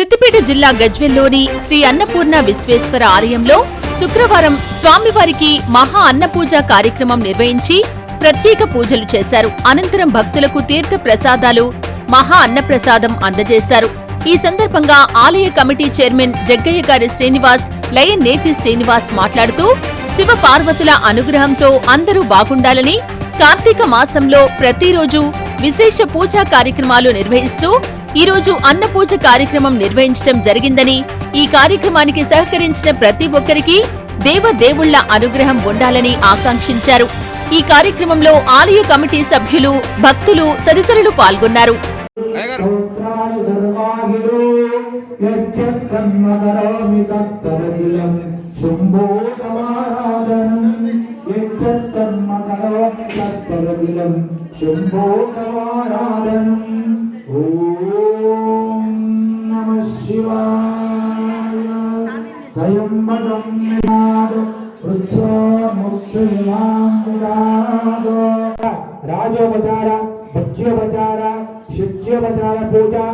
సిద్దిపేట జిల్లా గజ్వెల్లోని శ్రీ అన్నపూర్ణ విశ్వేశ్వర ఆలయంలో శుక్రవారం స్వామివారికి మహా అన్నపూజ కార్యక్రమం నిర్వహించి ప్రత్యేక పూజలు చేశారు. అనంతరం భక్తులకు తీర్థ ప్రసాదాలు మహా అన్నప్రసాదం అందజేశారు. ఈ సందర్భంగా ఆలయ కమిటీ చైర్మన్ జగ్గయ్య గారి శ్రీనివాస్ లయన్ నేతి శ్రీనివాస్ మాట్లాడుతూ శివ పార్వతుల అనుగ్రహంతో అందరూ బాగుండాలని కార్తీక మాసంలో ప్రతిరోజు విశేష పూజా కార్యక్రమాలు నిర్వహిస్తూ ఈ రోజు అన్న పూజ కార్యక్రమం నిర్వహించడం జరిగిందని ఈ కార్యక్రమానికి సహకరించిన ప్రతి ఒక్కరికి దేవదేవుళ్ళ అనుగ్రహం ఉండాలని ఆకాంక్షించారు. ఈ కార్యక్రమంలో ఆలయ కమిటీ సభ్యులు భక్తులు తదితరులు పాల్గొన్నారు. అయ్యగారు. శివాయ త్రయంబకం నినాదం రాజోపచార భక్ష్యోపచార శిక్ష్యోపచార పూజా